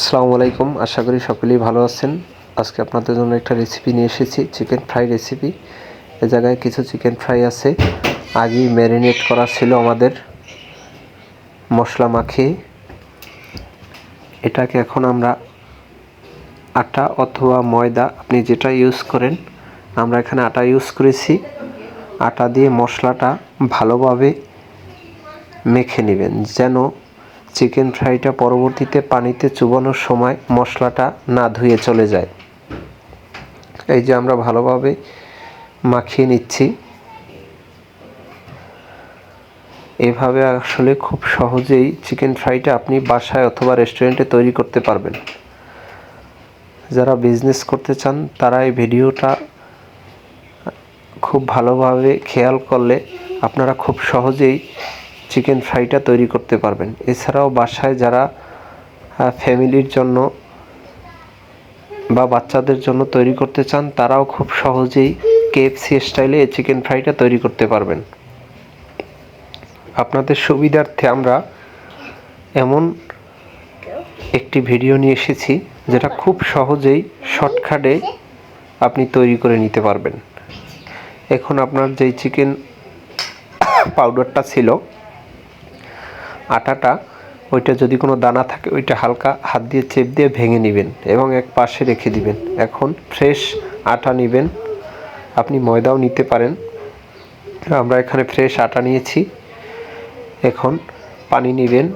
আসসালামু আলাইকুম। আশা করি সকলেই ভালো আছেন। আজকে আপনাদের জন্য একটা রেসিপি নিয়ে এসেছি চিকেন ফ্রাই রেসিপি এ জায়গায় কিছু চিকেন ফ্রাই আছে। আগেই ম্যারিনেট করা ছিল আমাদের মশলা মাখিয়ে। এটাকে এখন আমরা আটা অথবা ময়দা, আপনি যেটা ইউজ করেন, আমরা এখানে আটা ইউজ করেছি। আটা দিয়ে মশলাটা ভালোভাবে মেখে নেবেন, যেন চিকেন ফ্রাইটা পরবর্তীতে পানিতে চুবানোর সময় মশলাটা না ধুয়ে চলে যায়। এই যে আমরা ভালোভাবে মাখিয়ে নিচ্ছি। এভাবে আসলে খুব সহজেই চিকেন ফ্রাইটা আপনি বাসায় অথবা রেস্টুরেন্টে তৈরি করতে পারবেন। যারা বিজনেস করতে চান, তারা এই ভিডিওটা খুব ভালোভাবে খেয়াল করলে আপনারা খুব সহজেই চিকেন ফ্রাইটা তৈরি করতে পারবেন। এছাড়াও বাসায় যারা ফ্যামিলির জন্য বা বাচ্চাদের জন্য তৈরি করতে চান, তারাও খুব সহজেই কেএফসি স্টাইলে এই চিকেন ফ্রাইটা তৈরি করতে পারবেন। আপনাদের সুবিধার্থে আমরা এমন একটি ভিডিও নিয়ে এসেছি, যেটা খুব সহজেই শর্টকাটে আপনি তৈরি করে নিতে পারবেন। এখন আপনার যেই চিকেন পাউডারটা ছিল আটাটা, ওইটা যদি কোনো দানা থাকে, ওইটা হালকা হাত দিয়ে চেপ দিয়ে ভেঙে নেবেন এবং এক পাশে রেখে দিবেন। এখন ফ্রেশ আটা নেবেন। আপনি ময়দাও নিতে পারেন। আমরা এখানে ফ্রেশ আটা নিয়েছি। এখন পানি নেবেন।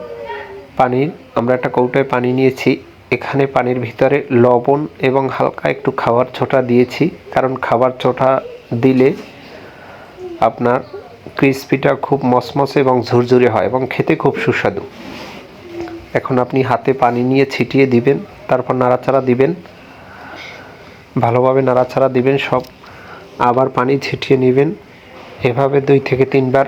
পানির, আমরা একটা কৌটায় পানি নিয়েছি। এখানে পানির ভিতরে লবণ এবং হালকা একটু খাবার ছোটা দিয়েছি। কারণ খাবার ছোটা দিলে আপনার ক্রিসপিটা খুব মসমসে এবং ঝুরঝুরে হয় এবং খেতে খুব সুস্বাদু। এখন আপনি হাতে পানি নিয়ে ছিটিয়ে দিবেন, তারপর নাড়াচাড়া দিবেন। ভালোভাবে নাড়াচাড়া দিবেন সব। আবার পানি ছিটিয়ে নেবেন। এভাবে দুই থেকে তিনবার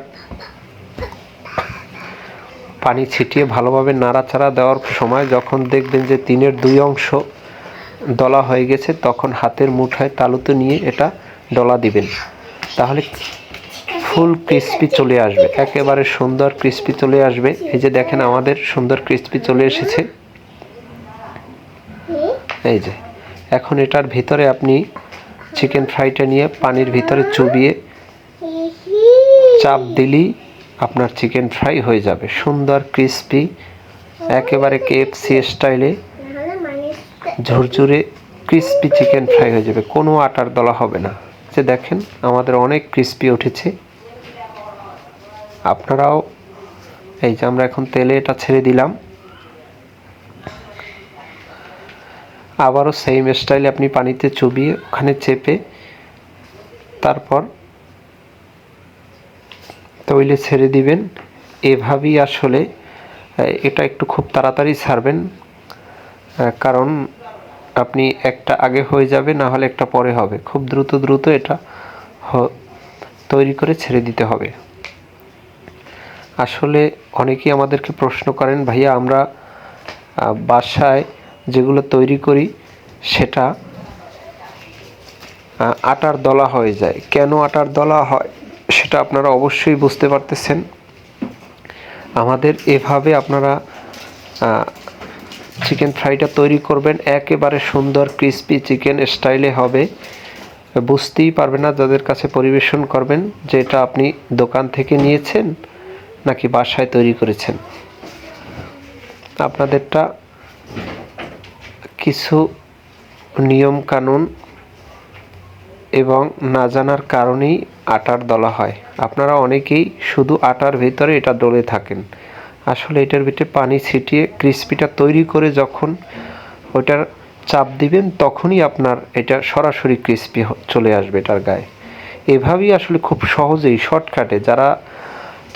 পানি ছিটিয়ে ভালোভাবে নাড়াচাড়া দেওয়ার সময় যখন দেখবেন যে তিনের দুই অংশ দলা হয়ে গেছে, তখন হাতের মুঠায় তালুতে নিয়ে এটা ডলা দিবেন। তাহলে ফুল ক্রিস্পি চলে আসবে, একেবারে সুন্দর ক্রিস্পি চলে আসবে। এই যে দেখেন আমাদের সুন্দর ক্রিস্পি চলে এসেছে। এই যে, এখন এটার ভিতরে আপনি চিকেন ফ্রাইটা নিয়ে পানির ভিতরে চুবিয়ে চাপ দিলেই আপনার চিকেন ফ্রাই হয়ে যাবে। সুন্দর ক্রিস্পি, একেবারে কেএফসি স্টাইলে ঝুরঝুরে ক্রিস্পি চিকেন ফ্রাই হয়ে যাবে। কোনো আটার দলা হবে না। যে দেখেন আমাদের অনেক ক্রিস্পি উঠেছে। আপনারাও, এই যে আমরা এখন তেলে এটা ছেড়ে দিলাম। আবারও সেম স্টাইলে আপনি পানিতে চুবিয়ে ওখানে চেপে তারপর তৈলে ছেড়ে দিবেন। এভাবেই আসলে এটা একটু খুব তাড়াতাড়ি ছাড়বেন কারণ আপনি একটা আগে হয়ে যাবে, না হলে একটা পরে হবে। খুব দ্রুত দ্রুত এটা তৈরি করে ছেড়ে দিতে হবে। আসলে অনেকেই আমাদেরকে প্রশ্ন করেন, ভাইয়া, আমরা বাসায় যেগুলো তৈরি করি, সেটা আটার দলা হয়ে যায়। কেন আটার দলা হয়, সেটা আপনারা অবশ্যই বুঝতে পারতেছেন। আমাদের এভাবে আপনারা চিকেন ফ্রাইটা তৈরি করবেন, একেবারে সুন্দর, ক্রিস্পি চিকেন স্টাইলে হবে। বুঝতেই পারবে না যাদের কাছে পরিবেশন করবেন যে এটা আপনি দোকান থেকে নিয়েছেন নাকি বাসায় তৈরি করেছেন? আপনাদেরটা কিছু নিয়ম কানুন এবং না জানার কারণেই আটার দলা হয়। আপনারা অনেকেই শুধু আটার ভেতরে এটা ডলে থাকেন। আসলে এটার ভিতরে পানি ছিটিয়ে ক্রিস্পিটা তৈরি করে যখন ওইটার চাপ দিবেন, তখনই আপনার এটা সরাসরি ক্রিস্পি চলে আসবে এটার গায়ে। এভাবেই আসলে খুব সহজেই শর্টকাটে যারা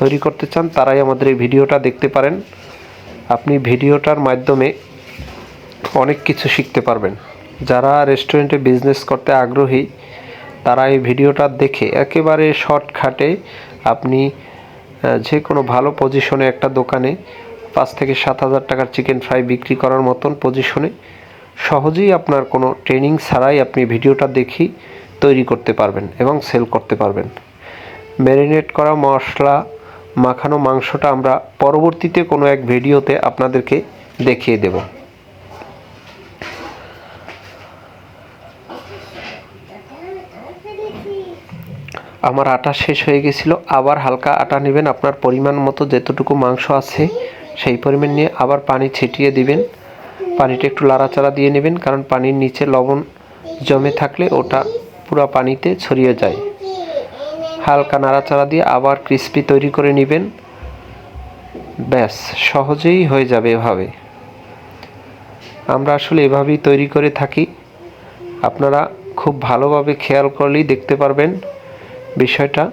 তৈরি করতে চান, তারাই আমাদের এই ভিডিওটা দেখতে পারেন। আপনি ভিডিওটার মাধ্যমে অনেক কিছু শিখতে পারবেন। যারা রেস্টুরেন্টে বিজনেস করতে আগ্রহী, তারা এই ভিডিওটা দেখে একেবারে শর্টকাটে আপনি যে কোনো ভালো পজিশনে একটা দোকানে পাঁচ থেকে সাত হাজার টাকার চিকেন ফ্রাই বিক্রি করার মতন পজিশনে সহজেই আপনার কোনো ট্রেনিং ছাড়াই আপনি ভিডিওটা দেখি তৈরি করতে পারবেন এবং সেল করতে পারবেন। ম্যারিনেট করা মশলা মাখানো মাংসটা আমরা পরবর্তীতে কোনো এক ভিডিওতে আপনাদেরকে দেখিয়ে দেব। আমার আটা শেষ হয়ে গেছিল, আবার হালকা আটা নেবেন, আপনার পরিমাণ মতো যেতটুকু মাংস আছে সেই পরিমাণ নিয়ে আবার পানি ছিটিয়ে দিবেন। পানিটা একটু লাড়াচাড়া দিয়ে নেবেন, কারণ পানির নিচে লবণ জমে থাকলে ওটা পুরো পানিতে ছড়িয়ে যায়। হালকা নাড়াচাড়া দিয়ে আবার ক্রিস্পি তৈরি করে নেবেন। ব্যাস, সহজেই হয়ে যাবে এভাবে। আমরা আসলে এভাবেই তৈরি করে থাকি। আপনারা খুব ভালোভাবে খেয়াল করলেই দেখতে পারবেন বিষয়টা।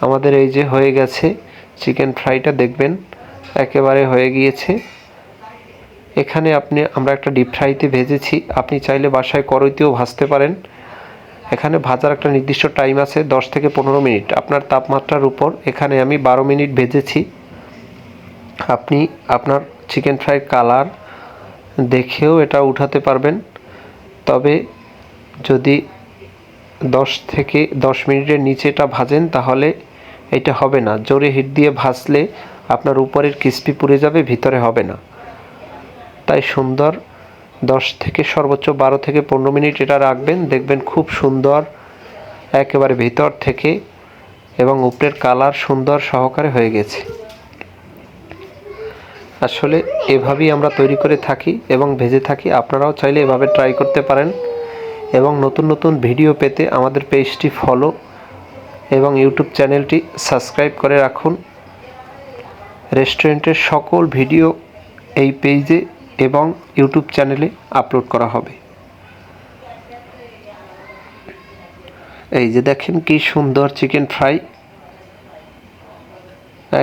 আমাদের এই যে হয়ে গেছে চিকেন ফ্রাইটা দেখবেন একেবারে হয়ে গিয়েছে। এখানে আপনি, আমরা একটা ডিপ ফ্রাইতে ভেজেছি। আপনি চাইলে বাসায় কড়াইতেও ভাজতে পারেন। এখানে ভাজার একটা নির্দিষ্ট টাইম আছে, দশ থেকে পনেরো মিনিট। আপনার তাপমাত্রার উপর এখানে আমি বারো মিনিট ভেজেছি। আপনি আপনার চিকেন ফ্রাই কালার দেখেও এটা উঠাতে পারবেন। তবে যদি দশ থেকে দশ মিনিটের নিচে এটা ভাজেন, তাহলে এটা হবে না। জোরে হিট দিয়ে ভাজলে আপনার উপরের ক্রিস্পি পুড়ে যাবে, ভিতরে হবে না। তাই সুন্দর দশ থেকে সর্বোচ্চ বারো থেকে পনেরো মিনিট এটা রাখবেন। দেখবেন খুব সুন্দর একেবারে ভিতর থেকে এবং উপরের কালার সুন্দর সহকারে হয়ে গেছে। আসলে এভাবেই আমরা তৈরি করে থাকি এবং ভেজে থাকি। আপনারাও চাইলে এভাবে ট্রাই করতে পারেন এবং নতুন নতুন ভিডিও পেতে আমাদের পেজটি ফলো এবং ইউটিউব চ্যানেলটি সাবস্ক্রাইব করে রাখুন। রেস্টুরেন্টের সকল ভিডিও এই পেজে এবং ইউটিউব চ্যানেলে আপলোড করা হবে। এই যে দেখেন কি সুন্দর চিকেন ফ্রাই।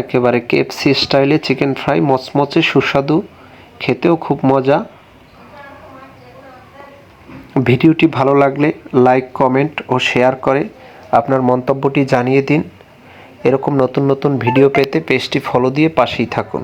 একেবারে কেএফসি স্টাইলে চিকেন ফ্রাই, মচমচে, সুস্বাদু, খেতেও খুব মজা। ভিডিওটি ভালো লাগলে লাইক, কমেন্ট ও শেয়ার করে আপনার মন্তব্যটি জানিয়ে দিন। এরকম নতুন নতুন ভিডিও পেতে পেজটি ফলো দিয়ে পাশেই থাকুন।